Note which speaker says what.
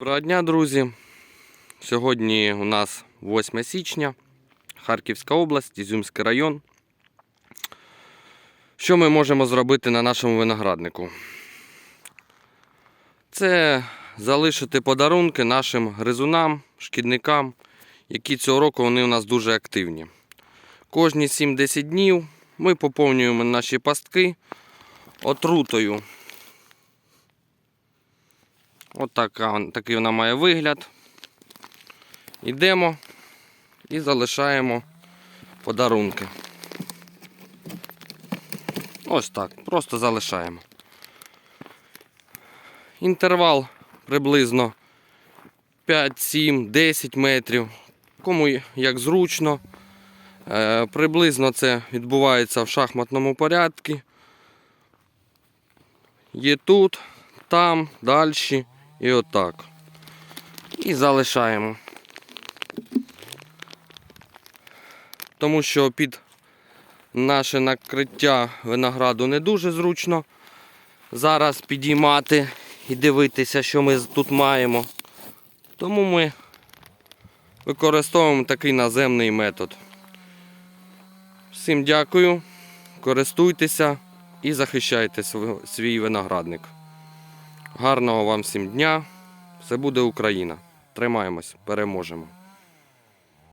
Speaker 1: Доброго дня, друзі. Сьогодні у нас 8 січня, Харківська область, Ізюмський район. Що ми можемо зробити на нашому винограднику? Це залишити подарунки нашим гризунам, шкідникам, які цього року вони у нас дуже активні. Кожні 7-10 днів ми поповнюємо наші пастки отрутою. От така, такий вона має вигляд. Йдемо і залишаємо подарунки. Ось так, просто залишаємо. Інтервал приблизно 5, 7, 10 метрів. Кому як зручно. Е, приблизно це відбувається в шахматному порядку. Є тут, там, далі і отак. І залишаємо. Тому що під наше накриття винограду не дуже зручно зараз підіймати і дивитися, що ми тут маємо. Тому ми використовуємо такий наземний метод. Всім дякую, користуйтеся і захищайте свій виноградник. Гарного вам всім дня! Все буде Україна! Тримаємось, переможемо!